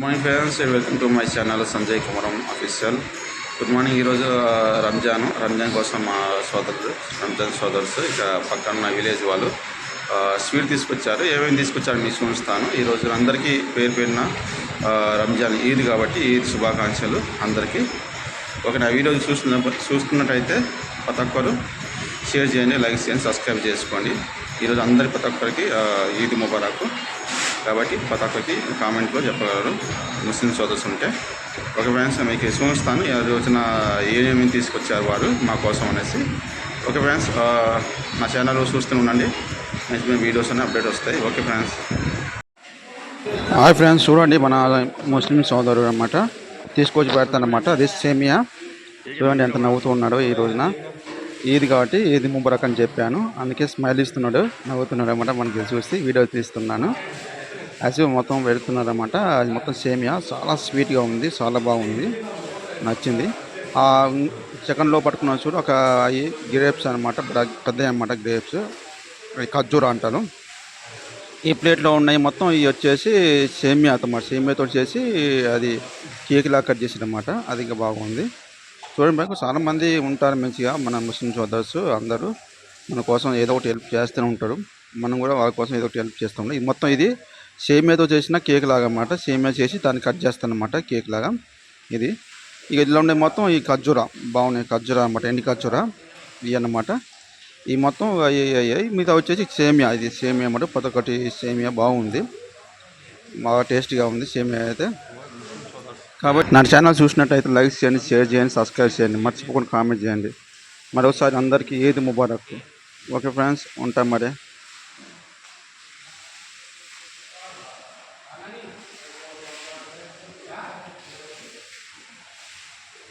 Morning friends welcome to my channel Sanjay Kumaram official good morning ఈరోజు రంజాన్ రంజాన్ కోసం మా సోదరులు రంజాన్ సోదరుస్ ఇక పక్కన ఉన్న విలేజ్ వాళ్ళు స్వీట్ తీసుకొచ్చారు. ఏమేమి తీసుకొచ్చారు మీకు చూపిస్తాను ఈరోజు అందరికీ పేరు పేరున రంజాన్ ఈద్ కాబట్టి ఈద్ శుభాకాంక్షలు అందరికీ. ఒక నా వీడియో చూస్తున్న చూస్తున్నట్టయితే ప్రతి ఒక్కరు షేర్ చేయండి లైక్ చేయండి సబ్స్క్రైబ్ చేసుకోండి. ఈరోజు అందరి ప్రతి ఒక్కరికి ఈద్ ముబారక్. కాబట్టి పతాకకి కామెంట్లో చెప్పగలరు. ముస్లిం సోదర్స్ ఉంటే. ఒక ఫ్రెండ్స్ మీకు చూపిస్తాను ఈ రోజున ఏమేమి తీసుకొచ్చారు వారు మా కోసం అనేసి. ఓకే ఫ్రెండ్స్ నా ఛానల్ చూస్తూ ఉండండి. మంచి వీడియోస్ అన్నీ అప్డేట్ వస్తాయి. Okay friends. హాయ్ ఫ్రెండ్స్ చూడండి మన ముస్లిం సోదరుడు అనమాట తీసుకొచ్చి పెడతానమాట అది సేమియా చూడండి ఎంత నవ్వుతూ ఉన్నాడో ఈ రోజున. ఈద్ కాబట్టి ఈద్ ముబరక్ అని చెప్పాను. అందుకే స్మైల్ ఇస్తున్నాడు నవ్వుతున్నాడు అనమాట మనకి చూసి వీడియో తీస్తున్నాను. యాజ్ మొత్తం పెడుతున్నారు అనమాట అది మొత్తం సేమియా. చాలా స్వీట్గా ఉంది. చాలా బాగుంది. నచ్చింది. ఆ సెకండ్లో పట్టుకున్న చూడు ఒక అవి గ్రేప్స్ అనమాట పెద్ద అనమాట గ్రేప్స్ ఖర్జూరా అంటారు. ఈ ప్లేట్లో ఉన్నాయి. మొత్తం ఇవి వచ్చేసి సేమియా అన్నమాట. సేమియాతో చేసి అది కేక్లా కట్ చేసిన అనమాట అది ఇంకా బాగుంది. చూడండి మనకు చాలామంది ఉంటారు మంచిగా. మన ముస్లిం సోదర్స్ అందరూ మన కోసం ఏదో ఒకటి హెల్ప్ చేస్తూనే ఉంటారు. మనం కూడా వాళ్ళ కోసం ఏదో ఒకటి హెల్ప్ చేస్తాం. ఇది మొత్తం ఇది సేమియాతో చేసిన కేక్ లాగా అనమాట సేమియా చేసి దాన్ని కట్ చేస్తాను అనమాట కేక్ లాగా. ఇది. ఇక ఇదిలో ఉండే మొత్తం ఈ ఖర్జూరా బాగున్నాయి ఖర్జూరా అనమాట ఎండి ఖర్జూరా ఇవి అన్నమాట. ఈ మొత్తం అయ్యాయి అయ్యాయి మిగతా వచ్చేసి సేమియా ఇది సేమియా అన్నమాట. ప్రతి ఒక్కటి సేమియా బాగుంది. బాగా టేస్టీగా ఉంది సేమియా అయితే. కాబట్టి నా ఛానల్ చూసినట్టయితే లైక్ చేయండి షేర్ చేయండి సబ్స్క్రైబ్ చేయండి. మర్చిపోకుండా కామెంట్ చేయండి. మరోసారి అందరికీ ఏది ముబారక్. ఓకే ఫ్రెండ్స్ ఉంటాం మరి.